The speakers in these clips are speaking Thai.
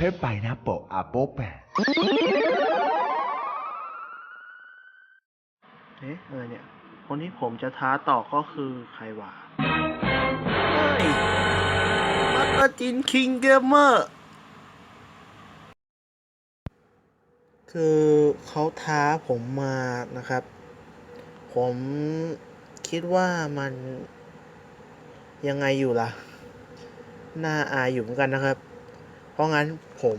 เพชรไปนะโปะอาโปะแปะเอ๊ะอะไรเนี่ย คนที่ผมจะท้าต่อก็คือใครวะเฮ้ยมาตาจินคิงเกมเมอร์ คือเขาท้าผมมานะครับ ผมคิดว่ามันยังไงอยู่ล่ะ น่าอายอยู่เหมือนกันนะครับ เพราะงั้น ผม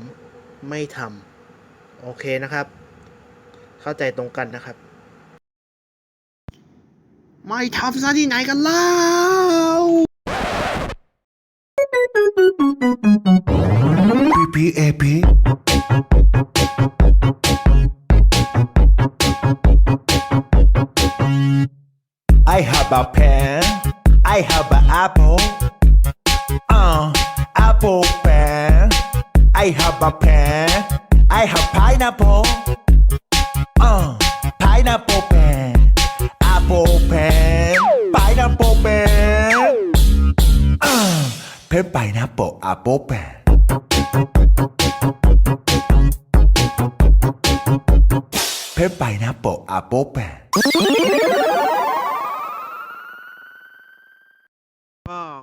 ไม่ทำโอเคนะครับ เข้าใจตรงกันนะครับ ไม่ทำซะที่ไหนกันเล่าพีพีเอพี I have a pen I have an apple uh apple pen I have a pen I have pineapple uh pineapple pen apple pen pineapple pen เพชรไปนะโปะอาโปะแปะเพชรไปนะโปะอาโปะแปะ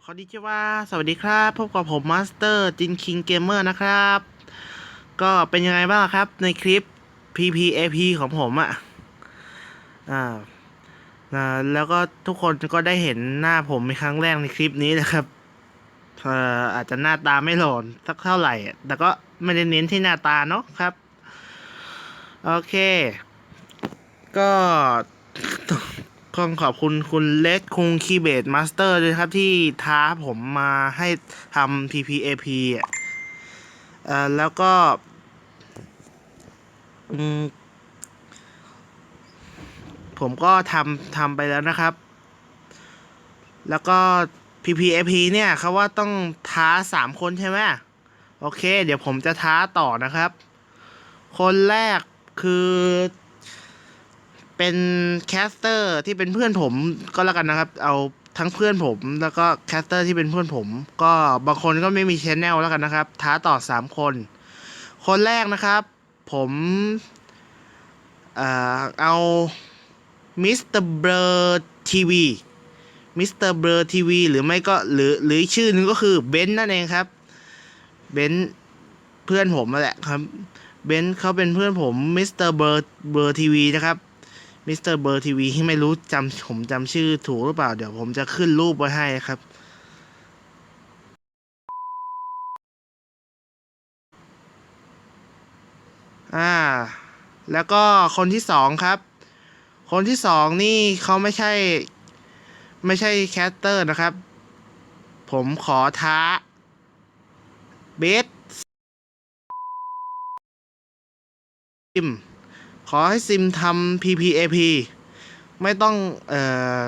ขอดีชื่อว่าสวัสดีครับ พบกับผมมาสเตอร์จินคิงเกมเมอร์นะครับ ก็เป็นยังไงบ้างครับในคลิป PPAP ของผมอะ่ะอ่าอ่าแล้วก็ทุกคนก็ได้เห็นหน้าผมเป็นครั้งแรกในคลิปนี้นะครับเอ่ออาจจะหน้าตาไม่หล่นสักเท่าไหร่ แต่ก็ไม่ได้เน้นที่หน้าตาเนาะครับ โอเค ก็ ต้องขอบคุณคุณเลดคุงคีเบดมาสเตอร์ด้วยครับที่ท้าผมมาให้ทำ PPAP อะแล้วก็ผมก็ทำทำไปแล้วนะครับ แล้วก็ PPAP เนี่ยเขาว่าต้องท้าสามคนใช่ไหมโอเค เดี๋ยวผมจะท้าต่อนะครับ คนแรกคือ เป็นแคสเตอร์ที่เป็นเพื่อนผมก็แล้วกันนะครับ เอาทั้งเพื่อนผมแล้วก็แคสเตอร์ที่เป็นเพื่อนผม ก็บางคนก็ไม่มีชแนลแล้วกันนะครับ ท้าต่อสามคน คนแรกนะครับ ผมเอามิสเตอร์เบอร์ทีวีมิสเตอร์เบอร์ทีวีหรือไม่ก็หรือหรือชื่อนึงก็คือเบนซ์นั่นเองครับเบนซ์เพื่อนผมนั่นแหละครับเบนซ์เขาเป็นเพื่อนผมมิสเตอร์เบอร์เบอร์ทีวีนะครับ มิสเตอร์เบอร์ทีวีที่ไม่รู้จำผมจำชื่อถูกหรือเปล่า เดี๋ยวผมจะขึ้นรูปไว้ให้ครับ อ่า แล้วก็คนที่สองครับ คนที่สองนี่เขาไม่ใช่ ไม่ใช่แคสเตอร์นะครับ ผมขอท้า เบสิม ขอให้ซิมทำ PPAP ไม่ต้อง เอ่อ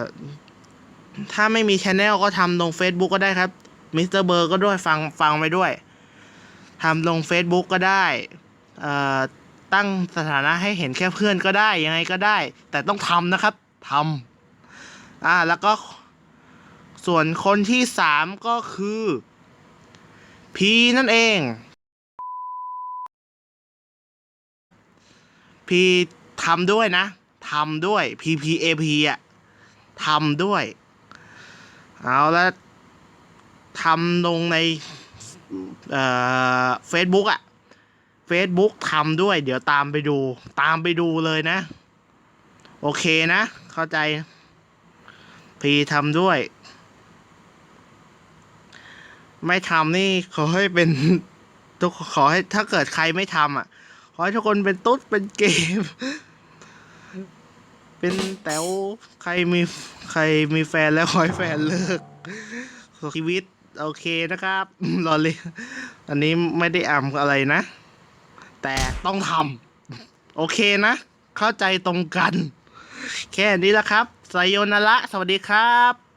ถ้าไม่มีช anel ก็ทำลง Facebook ก็ได้ครับมิสเตอร์เบอร์ก็ด้วยฟังฟังไปด้วยทำลง Facebook ก็ได้ เอ่อ ตั้งสถานะให้เห็นแค่เพื่อนก็ได้ ยังไงก็ได้ แต่ต้องทำนะครับทำอ่า แล้วก็ ส่วนคนที่สามก็คือ P นั่นเอง พีทำด้วยนะทำด้วย PPAP อะทำด้วย เอาแล้วทำลงในเอ่อ Facebook อะ Facebook ทำด้วย เดี๋ยวตามไปดู ตามไปดูเลยนะ โอเคนะ เข้าใจ พีทำด้วย ไม่ทำนี่ขอให้เป็นทุกขอให้ถ้าเกิดใครไม่ทำอะ ขอให้ทุกคนเป็นตุ๊ด เป็นเกม เป็นแต๋วใครมีใครมีแฟนแล้วขอให้แฟนเลิกชีวิต โอเคนะครับ รอเลย อันนี้ไม่ได้อ่ำอะไรนะ แต่ต้องทำโอเคนะ เข้าใจตรงกัน แค่นี้ละครับไซโยนาระสวัสดีครับ